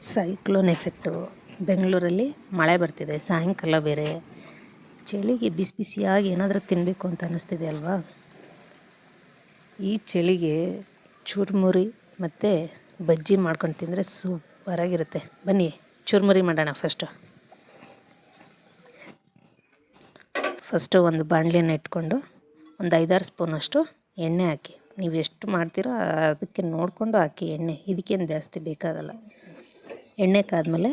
Cyclone effect. ಬೆಂಗಳೂರಲ್ಲಿ ಮಳೆ ಬರ್ತಿದೆ, ಸಾಯಂಕಾಲ ಬೇರೆ. ಚಳಿಗೆ ಬಿಸಿ ಬಿಸಿಯಾಗಿ ಏನಾದರೂ ತಿನ್ನಬೇಕು ಅಂತ ಅನ್ನಿಸ್ತಿದೆ ಅಲ್ವಾ? ಈ ಚಳಿಗೆ ಚುರುಮುರಿ ಮತ್ತು ಬಜ್ಜಿ ಮಾಡ್ಕೊಂಡು ತಿಂದರೆ ಸೂಪರಾಗಿರುತ್ತೆ ಬನ್ನಿ, ಚುರುಮುರಿ ಮಾಡೋಣ ಫಸ್ಟು ಫಸ್ಟು ಒಂದು ಬಾಣಲೆನ ಇಟ್ಕೊಂಡು ಒಂದು ಐದಾರು ಸ್ಪೂನಷ್ಟು ಎಣ್ಣೆ ಹಾಕಿ. ನೀವು ಎಷ್ಟು ಮಾಡ್ತೀರೋ ಅದಕ್ಕೆ ನೋಡಿಕೊಂಡು ಹಾಕಿ ಎಣ್ಣೆ. ಇದಕ್ಕೇನು ಜಾಸ್ತಿ ಬೇಕಾಗಲ್ಲ. ಎಣ್ಣೆ ಕಾದ್ಮೇಲೆ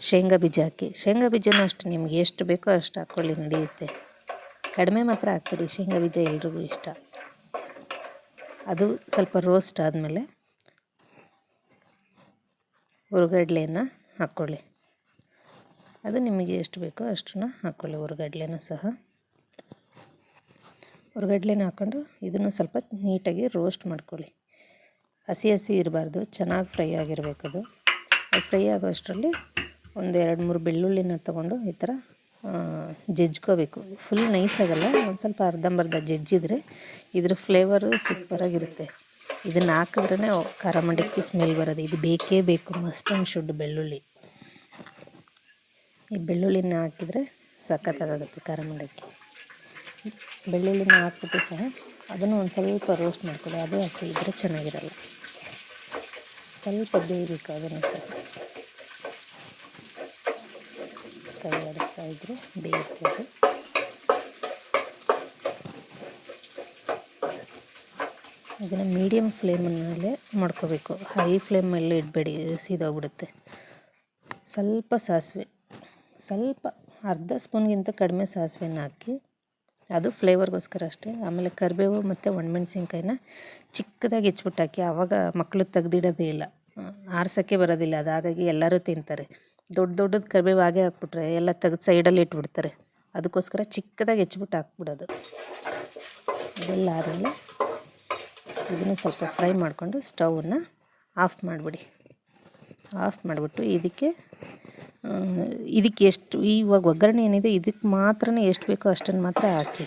ಶೇಂಗಾ ಬೀಜ ಹಾಕಿ. ಶೇಂಗಾ ಬೀಜನೂ ಅಷ್ಟು, ನಿಮ್ಗೆ ಎಷ್ಟು ಬೇಕೋ ಅಷ್ಟು ಹಾಕ್ಕೊಳ್ಳಿ ನಡೆಯುತ್ತೆ. ಕಡಿಮೆ ಮಾತ್ರ ಹಾಕ್ಬಿಡಿ, ಶೇಂಗಾ ಬೀಜ ಎಲ್ರಿಗೂ ಇಷ್ಟ. ಅದು ಸ್ವಲ್ಪ ರೋಸ್ಟ್ ಆದಮೇಲೆ ಹುರ್ಗಡ್ಲೆನ ಹಾಕ್ಕೊಳ್ಳಿ ಅದು ನಿಮಗೆ ಎಷ್ಟು ಬೇಕೋ ಅಷ್ಟನ್ನು ಹಾಕ್ಕೊಳ್ಳಿ ಹುರ್ಗಡ್ಲೆನೂ ಸಹ. ಹುರ್ಗಡ್ಲೆನ ಹಾಕ್ಕೊಂಡು ಇದನ್ನು ಸ್ವಲ್ಪ ನೀಟಾಗಿ ರೋಸ್ಟ್ ಮಾಡ್ಕೊಳ್ಳಿ. ಹಸಿ ಹಸಿ ಇರಬಾರ್ದು, ಚೆನ್ನಾಗಿ ಫ್ರೈ ಆಗಿರಬೇಕು ಅದು ಅದು ಫ್ರೈ ಆಗೋ ಅಷ್ಟರಲ್ಲಿ ಒಂದು ಎರಡು ಮೂರು ಬೆಳ್ಳುಳ್ಳಿನ ತೊಗೊಂಡು ಈ ಥರ ಜಜ್ಕೋಬೇಕು ಫುಲ್ ನೈಸ್ ಆಗಲ್ಲ, ಒಂದು ಸ್ವಲ್ಪ ಅರ್ಧಂಬರ್ಧ ಜಜ್ಜಿದ್ರೆ ಇದ್ರ ಫ್ಲೇವರು ಸೂಪರಾಗಿರುತ್ತೆ ಇದನ್ನು ಹಾಕಿದ್ರೇ ಖಾರ ಮಂಡಕ್ಕಿ ಸ್ಮೆಲ್ ಬರೋದು ಇದು ಬೇಕೇ ಬೇಕು ಮಸ್ಟ್ ಆ್ಯಂಡ್ ಶುಡ್ ಬೆಳ್ಳುಳ್ಳಿ. ಈ ಬೆಳ್ಳುಳ್ಳಿನ ಹಾಕಿದರೆ ಸಖತ್ತಾಗುತ್ತೆ ಖಾರ ಮಂಡಕ್ಕಿ. ಬೆಳ್ಳುಳ್ಳಿನ ಹಾಕ್ಬಿಟ್ಟು ಸಹ ಅದನ್ನು ಒಂದು ಸ್ವಲ್ಪ ರೋಸ್ಟ್ ಮಾಡ್ಕೊಳ್ಳಿ ಅದು ಹಸಿ ಇದ್ದರೆ ಚೆನ್ನಾಗಿರಲ್ಲ. ಸ್ವಲ್ಪ ಬೇಯಬೇಕು ಅದನ್ನು ಸ್ವಲ್ಪ. ಕೈ ಆಡಿಸ್ತಾ ಇದ್ದರೆ ಬೇಯುತ್ತೆ ಅದನ್ನು ಮೀಡಿಯಮ್ ಫ್ಲೇಮಲ್ಲೇ ಮಾಡ್ಕೋಬೇಕು. ಹೈ ಫ್ಲೇಮಲ್ಲಿ ಇಡಬೇಡಿ, ಸೀದೋಗ್ಬಿಡುತ್ತೆ. ಸ್ವಲ್ಪ ಸಾಸಿವೆ, ಸ್ವಲ್ಪ ಅರ್ಧ ಸ್ಪೂನ್ಗಿಂತ ಕಡಿಮೆ ಸಾಸಿವೆನ ಹಾಕಿ ಅದು ಫ್ಲೇವರ್ಗೋಸ್ಕರ ಅಷ್ಟೇ. ಆಮೇಲೆ ಕರಿಬೇವು ಮತ್ತು ಒಣಮೆಣ್ಸಿನ್ಕಾಯಿನ ಚಿಕ್ಕದಾಗಿ ಹೆಚ್ಚಿಬಿಟ್ಟು ಹಾಕಿ. ಆವಾಗ ಮಕ್ಕಳು ತೆಗ್ದಿಡೋದೇ ಇಲ್ಲ. ಆರ್ಸೋಕ್ಕೆ ಬರೋದಿಲ್ಲ. ಅದು ಹಾಗಾಗಿ ಎಲ್ಲರೂ ತಿಂತಾರೆ. ದೊಡ್ಡ ದೊಡ್ಡದು ಕರಿಬೇವು ಹಾಗೆ ಹಾಕ್ಬಿಟ್ರೆ ಎಲ್ಲ ತೆಗೆದು ಸೈಡಲ್ಲಿ ಇಟ್ಬಿಡ್ತಾರೆ. ಅದಕ್ಕೋಸ್ಕರ ಚಿಕ್ಕದಾಗಿ ಹೆಚ್ಚಿಬಿಟ್ಟು ಹಾಕ್ಬಿಡೋದು. ಇದೆಲ್ಲ ಆದಮೇಲೆ ಇದನ್ನು ಸ್ವಲ್ಪ ಫ್ರೈ ಮಾಡಿಕೊಂಡು ಸ್ಟವನ್ನು ಆಫ್ ಮಾಡಿಬಿಡಿ. ಆಫ್ ಮಾಡಿಬಿಟ್ಟು ಇದಕ್ಕೆ ಇದಕ್ಕೆ ಎಷ್ಟು ಇವಾಗ ಒಗ್ಗರಣೆ ಏನಿದೆ ಇದಕ್ಕೆ ಮಾತ್ರ ಎಷ್ಟು ಬೇಕೋ ಅಷ್ಟನ್ನು ಮಾತ್ರ ಹಾಕಿ.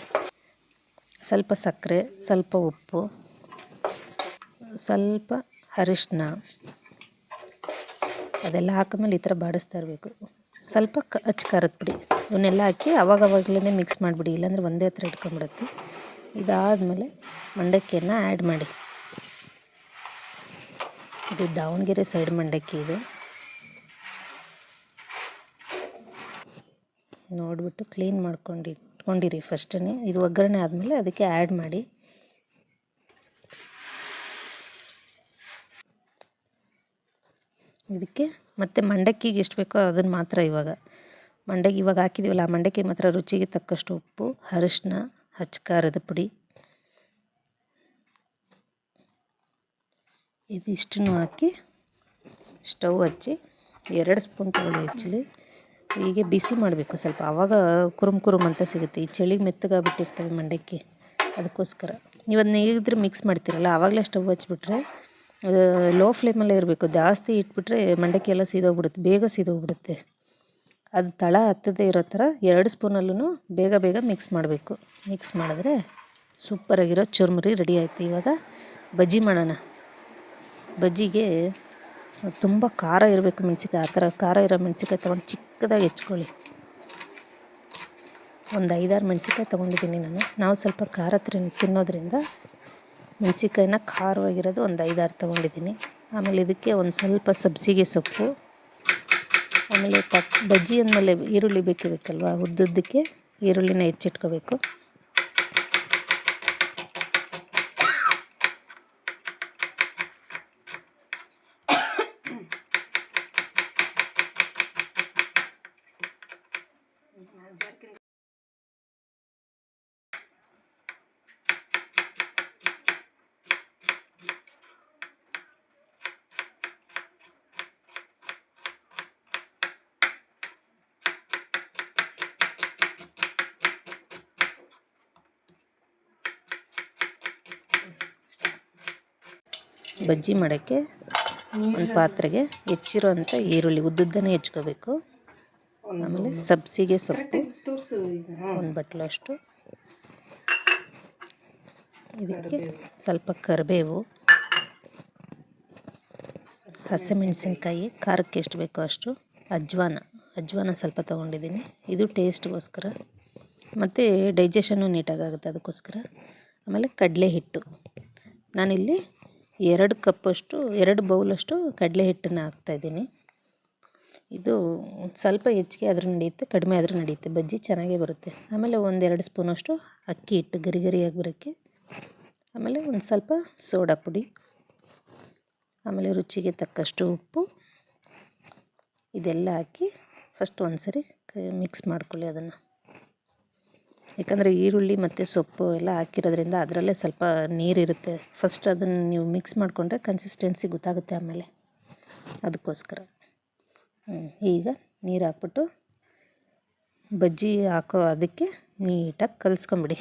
ಸ್ವಲ್ಪ ಸಕ್ಕರೆ, ಸ್ವಲ್ಪ ಉಪ್ಪು, ಸ್ವಲ್ಪ ಅರಿಶಿನ ಅದೆಲ್ಲ ಹಾಕಿದ್ಮೇಲೆ ಈ ಥರ ಬಾಡಿಸ್ತಾ ಇರಬೇಕು. ಸ್ವಲ್ಪ ಕ ಹಚ್ಚಿ ಖಾರದ ಪುಡಿ, ಇವನ್ನೆಲ್ಲ ಹಾಕಿ ಅವಾಗವಾಗಲೇ ಮಿಕ್ಸ್ ಮಾಡಿಬಿಡಿ, ಇಲ್ಲಾಂದರೆ ಒಂದೇ ಹತ್ರ ಇಟ್ಕೊಂಡ್ಬಿಡುತ್ತೆ. ಇದಾದಮೇಲೆ ಮಂಡಕ್ಕಿಯನ್ನು ಆ್ಯಡ್ ಮಾಡಿ. ಇದು ದಾವಣಗೆರೆ ಸೈಡ್ ಮಂಡಕ್ಕಿ ಇದು. ನೋಡಿಬಿಟ್ಟು ಕ್ಲೀನ್ ಮಾಡ್ಕೊಂಡು, ಇಟ್ಕೊಂಡಿರಿ ಫಸ್ಟೇ ಇದು ಒಗ್ಗರಣೆ ಆದಮೇಲೆ ಅದಕ್ಕೆ ಆ್ಯಡ್ ಮಾಡಿ. ಇದಕ್ಕೆ ಮತ್ತು ಮಂಡಕ್ಕಿಗೆ ಎಷ್ಟು ಬೇಕೋ ಅದನ್ನು ಮಾತ್ರ ಇವಾಗ. ಮಂಡಕ್ಕಿ ಇವಾಗ ಹಾಕಿದ್ದೀವಲ್ಲ ಆ ಮಂಡಕ್ಕಿ ಮಾತ್ರ ರುಚಿಗೆ ತಕ್ಕಷ್ಟು ಉಪ್ಪು ಅರಿಶಿನ ಹಚ್ಕಾರದ ಪುಡಿ. ಇದಿಷ್ಟನ್ನು ಹಾಕಿ, ಸ್ಟವ್ ಹಚ್ಚಿ, ಎರಡು ಸ್ಪೂನ್ ತಗೊಳ್ಳಿ ಹೆಚ್ಚಲಿ ಹೀಗೆ ಬಿಸಿ ಮಾಡಬೇಕು ಸ್ವಲ್ಪ. ಆವಾಗ ಕುರುಮ್ ಕುರುಮ್ ಅಂತ ಸಿಗುತ್ತೆ. ಈ ಚಳಿಗೆ ಮೆತ್ತಗಾಗ್ಬಿಟ್ಟಿರ್ತವೆ ಮಂಡಕ್ಕಿ. ಅದಕ್ಕೋಸ್ಕರ. ಅದನ್ನ ಹೇಗಿದ್ರೆ ಮಿಕ್ಸ್ ಮಾಡ್ತೀರಲ್ಲ ಆವಾಗಲೇ ಸ್ಟವ್ ಹಚ್ಬಿಟ್ರೆ ಲೋ ಫ್ಲೇಮಲ್ಲೇ ಇರಬೇಕು. ಜಾಸ್ತಿ ಇಟ್ಬಿಟ್ರೆ ಮಂಡಕ್ಕಿ ಎಲ್ಲ ಸೀದೋಗ್ಬಿಡುತ್ತೆ. ಬೇಗ ಸೀದೋಗ್ಬಿಡುತ್ತೆ. ಅದು ತಳ ಹತ್ತದೇ ಇರೋ ಥರ ಎರಡು ಸ್ಪೂನಲ್ಲೂ ಬೇಗ ಬೇಗ ಮಿಕ್ಸ್ ಮಾಡಬೇಕು. ಮಿಕ್ಸ್ ಮಾಡಿದ್ರೆ ಸೂಪರಾಗಿರೋ ಚುರ್ಮುರಿ ರೆಡಿ ಆಯಿತು. ಇವಾಗ ಬಜ್ಜಿ ಮಾಡೋಣ. ಬಜ್ಜಿಗೆ ತುಂಬ ಖಾರ ಇರಬೇಕು ಮೆಣಸಿಕಾಯಿ ಆ ಥರ ಖಾರ ಇರೋ ಮೆಣಸಿಕಾಯಿ ತೊಗೊಂಡು ಚಿಕ್ಕದಾಗಿ ಹೆಚ್ಕೊಳ್ಳಿ. ಒಂದು ಐದಾರು ಮೆಣಸಿಕಾಯಿ ತೊಗೊಂಡಿದ್ದೀನಿ ನಾನು. ನಾವು ಸ್ವಲ್ಪ ಖಾರ ತಿನ್ನೋದ್ರಿಂದ ಮೆಣಸಿಕಾಯಿನ ಖಾರವಾಗಿರೋದು ಒಂದು ಐದಾರು ತೊಗೊಂಡಿದ್ದೀನಿ. ಆಮೇಲೆ ಇದಕ್ಕೆ ಒಂದು ಸ್ವಲ್ಪ ಸಬ್ಸಿಗೆ ಸೊಪ್ಪು, ಆಮೇಲೆ ಬಜ್ಜಿ ಅಂದಮೇಲೆ ಈರುಳ್ಳಿ ಬೇಕೇ ಬೇಕಲ್ವ ಉದ್ದುದ್ದಕ್ಕೆ ಈರುಳ್ಳಿನ ಹೆಚ್ಚಿಟ್ಕೋಬೇಕು. ಬಜ್ಜಿ ಮಾಡೋಕ್ಕೆ ಒಂದು ಪಾತ್ರೆಗೆ ಹೆಚ್ಚಿರೋಂಥ ಈರುಳ್ಳಿ ಉದ್ದುದ್ದನೇ ಹೆಚ್ಕೋಬೇಕು. ಆಮೇಲೆ ಸಬ್ಸಿಗೆ ಸೊಪ್ಪು ಒಂದು ಬಟ್ಲಷ್ಟು. ಇದಕ್ಕೆ ಸ್ವಲ್ಪ ಕರಿಬೇವು, ಹಸಿಮೆಣಸಿನ್ಕಾಯಿ, ಖಾರಕ್ಕೆ ಎಷ್ಟು ಬೇಕೋ ಅಷ್ಟು ಅಜ್ವಾನ. ಅಜ್ವಾನ ಸ್ವಲ್ಪ ತೊಗೊಂಡಿದ್ದೀನಿ. ಇದು ಟೇಸ್ಟ್ಗೋಸ್ಕರ. ಮತ್ತು ಡೈಜೆಷನ್ನು ನೀಟಾಗುತ್ತೆ ಅದಕ್ಕೋಸ್ಕರ. ಆಮೇಲೆ ಕಡಲೆ ಹಿಟ್ಟು ನಾನಿಲ್ಲಿ ಎರಡು ಕಪ್ಪಷ್ಟು, ಎರಡು ಬೌಲಷ್ಟು ಕಡಲೆ ಹಿಟ್ಟನ್ನು ಹಾಕ್ತಾಯಿದ್ದೀನಿ. ಇದು ಸ್ವಲ್ಪ ಹೆಚ್ಚಿಗೆ ಆದರೂ ನಡೆಯುತ್ತೆ, ಕಡಿಮೆ ಆದರೂ ನಡೆಯುತ್ತೆ. ಬಜ್ಜಿ ಚೆನ್ನಾಗೇ ಬರುತ್ತೆ. ಆಮೇಲೆ ಒಂದೆರಡು ಸ್ಪೂನಷ್ಟು ಅಕ್ಕಿ ಹಿಟ್ಟು ಗರಿ ಗರಿಯಾಗಿ ಬರೋಕ್ಕೆ. ಆಮೇಲೆ ಒಂದು ಸ್ವಲ್ಪ ಸೋಡಾ ಪುಡಿ. ಆಮೇಲೆ ರುಚಿಗೆ ತಕ್ಕಷ್ಟು ಉಪ್ಪು. ಇದೆಲ್ಲ ಹಾಕಿ ಫಸ್ಟ್ ಒಂದು ಸರಿ ಮಿಕ್ಸ್ ಮಾಡ್ಕೊಳ್ಳಿ ಅದನ್ನು. ಯಾಕಂದರೆ ಈರುಳ್ಳಿ ಮತ್ತು ಸೊಪ್ಪು ಎಲ್ಲ ಹಾಕಿರೋದ್ರಿಂದ ಅದರಲ್ಲೇ ಸ್ವಲ್ಪ ನೀರಿರುತ್ತೆ. ಫಸ್ಟ್ ಅದನ್ನು ನೀವು ಮಿಕ್ಸ್ ಮಾಡಿಕೊಂಡ್ರೆ ಕನ್ಸಿಸ್ಟೆನ್ಸಿ ಗೊತ್ತಾಗುತ್ತೆ ಆಮೇಲೆ. ಅದಕ್ಕೋಸ್ಕರ. ಈಗ ನೀರು ಹಾಕ್ಬಿಟ್ಟು ಬಜ್ಜಿ ಹಾಕೋ ಅದಕ್ಕೆ ನೀಟಾಗಿ ಕಲಿಸ್ಕೊಂಬಿಡಿ.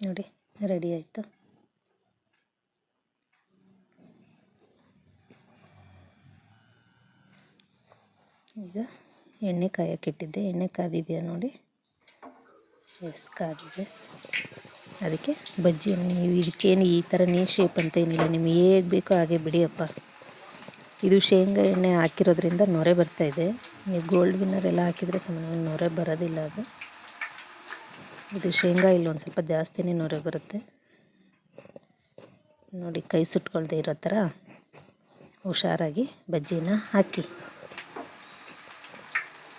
ನೋಡಿ ರೆಡಿ ಆಯಿತು. ಈಗ ಎಣ್ಣೆ ಕಾಯಕ್ಕಿಟ್ಟಿದ್ದೆ ಎಣ್ಣೆ ಕಾದಿದೆಯಾ ನೋಡಿ? ಎಸ್ ಕಾದಿದೆ. ಅದಕ್ಕೆ ಬಜ್ಜಿಯನ್ನು ನೀವು ಇದಕ್ಕೇನು ಈ ಥರನೇ ಶೇಪ್ ಅಂತ ಏನಿಲ್ಲ. ನಿಮ್ಗೆ ಹೇಗೆ ಬೇಕೋ ಹಾಗೆ ಬಿಡಿಯಪ್ಪ. ಇದು ಶೇಂಗಾ ಎಣ್ಣೆ ಹಾಕಿರೋದ್ರಿಂದ ನೊರೆ ಬರ್ತಾಯಿದೆ ನೀವು ಗೋಲ್ಡ್ ವಿನ್ನರ್ ಎಲ್ಲ ಹಾಕಿದರೆ ಸುಮ್ಮನೆ ನೊರೆ ಬರೋದಿಲ್ಲ ಅದು. ಇದು ಶೇಂಗಾ ಇಲ್ಲಿ, ಒಂದು ಸ್ವಲ್ಪ ಜಾಸ್ತಿನೇ ನೊರೆ ಬರುತ್ತೆ. ನೋಡಿ, ಕೈ ಸುಟ್ಕೊಳ್ದೆ ಇರೋ ಥರ ಹುಷಾರಾಗಿ ಬಜ್ಜಿನ ಹಾಕಿ.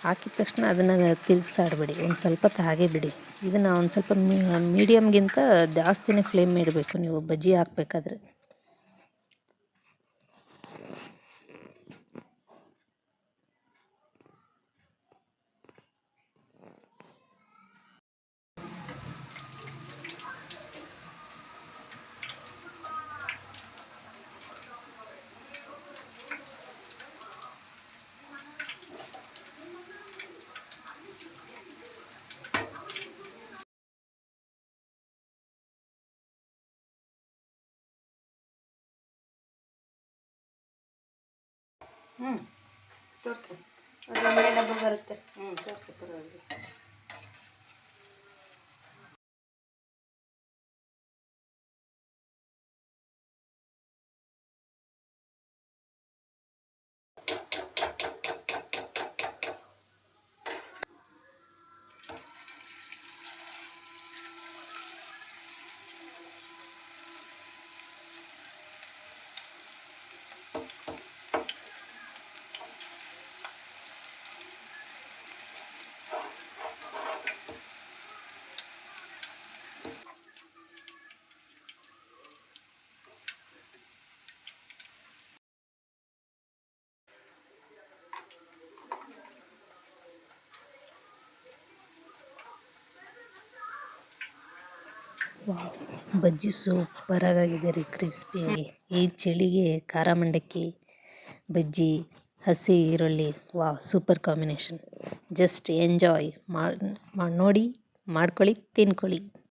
ಹಾಕಿದ ತಕ್ಷಣ ಅದನ್ನು ತಿರುಗಿಸಾಡಬೇಡಿ. ಒಂದು ಸ್ವಲ್ಪ ಹಾಗೆ ಬಿಡಿ. ಇದನ್ನು ಒಂದು ಸ್ವಲ್ಪ ಮೀಡಿಯಮ್ಗಿಂತ ಜಾಸ್ತಿನೇ ಫ್ಲೇಮ್ ಇಡಬೇಕು. ನೀವು ಬಜ್ಜಿ ಹಾಕ್ಬೇಕಾದ್ರೆ. ಹ್ಞೂ ತೋರಿಸಿ. ಅದು ಡಬ್ಬ ಬರುತ್ತೆ. ಹ್ಞೂ ತೋರಿಸಿ ಪರವಾಗಿಲ್ಲ. ಬಜ್ಜಿ ಸೂಪರಾಗಿದೆ ರೀ ಕ್ರಿಸ್ಪಿಯಾಗಿ ಈ ಚಳಿಗೆ ಖಾರ ಮಂಡಕ್ಕಿ, ಬಜ್ಜಿ, ಹಸಿ ಈರುಳ್ಳಿ, wow, super combination. Just enjoy ಮಾಡಿ, ನೋಡಿ, ಮಾಡ್ಕೊಳ್ಳಿ, ತಿನ್ಕೊಳ್ಳಿ.